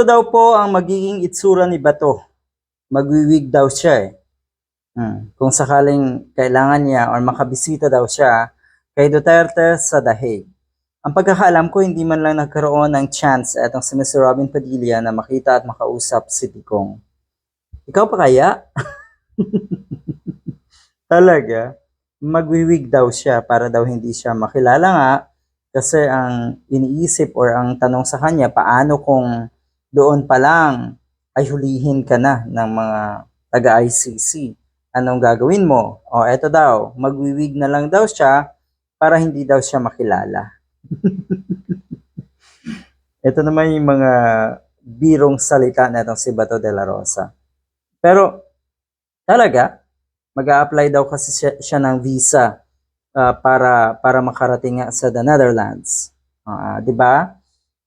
Ito daw po ang magiging itsura ni Bato. Magwiwig daw siya eh. Hmm. Kung sakaling kailangan niya or makabisita daw siya kay Duterte sa Dahig. Ang pagkakaalam ko, hindi man lang nagkaroon ng chance etong si Mr. Robin Padilla na makita at makausap si Digong. Ikaw pa kaya? Talaga? Magwiwig daw siya para daw hindi siya makilala nga kasi ang iniisip or ang tanong sa kanya, paano kung doon pa lang ay hulihin ka na ng mga taga-ICC? Anong gagawin mo? O eto daw, magwiwig na lang daw siya para hindi daw siya makilala. Ito naman yung mga birong salita na itong si Bato de la Rosa. Pero talaga, mag apply daw kasi siya, siya ng visa ah, para para makarating nga sa the Netherlands. Ah, 'di ba?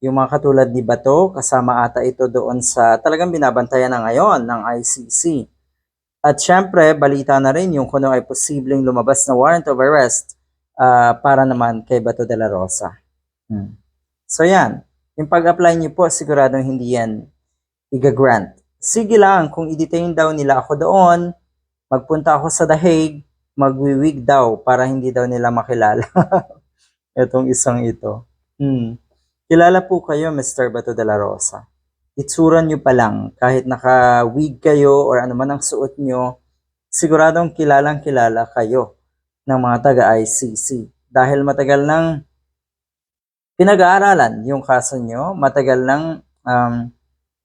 Yung mga katulad ni Bato, kasama ata ito doon sa talagang binabantayan na ngayon ng ICC. At syempre, balita na rin yung kung ano ay posibleng lumabas na warrant of arrest ah, para naman kay Bato de la Rosa. Hmm. So yan, yung pag-apply niyo po, siguradong hindi yan iga-grant. Sige lang, kung i-detain daw nila ako doon, magpunta ako sa The Hague, magwiwig daw para hindi daw nila makilala. Itong isang ito. Hmm. Kilala po kayo, Mr. Bato de la Rosa. Itsura nyo pa lang, kahit naka-wig kayo or ano man ang suot nyo, siguradong kilalang kilala kayo ng mga taga-ICC. Dahil matagal nang pinag-aaralan yung kaso nyo, matagal nang um,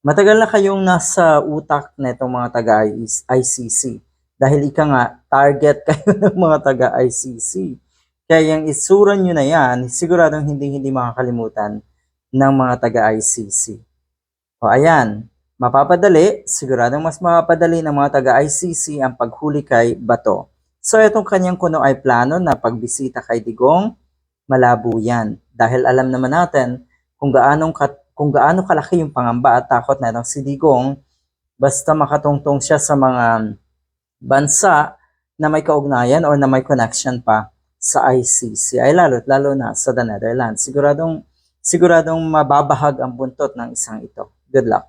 matagal na kayong nasa utak na itong mga taga-ICC. Dahil ika nga, target kayo ng mga taga-ICC. Kaya yung isura nyo na yan, siguradong hindi-hindi makakalimutan ng mga taga-ICC. O ayan, mapapadali, siguradong mas mapapadali ng mga taga-ICC ang paghuli kay Bato. So itong kanyang kuno ay plano na pagbisita kay Digong, malabo yan. Dahil alam naman natin kung gaano, kung gaano kalaki yung pangamba at takot na itong si Digong, basta makatungtong siya sa mga bansa na may kaugnayan or na may connection pa sa ICC ay lalo't lalo na sa the Netherlands. Siguradong, siguradong mababahag ang buntot ng isang ito. Good luck.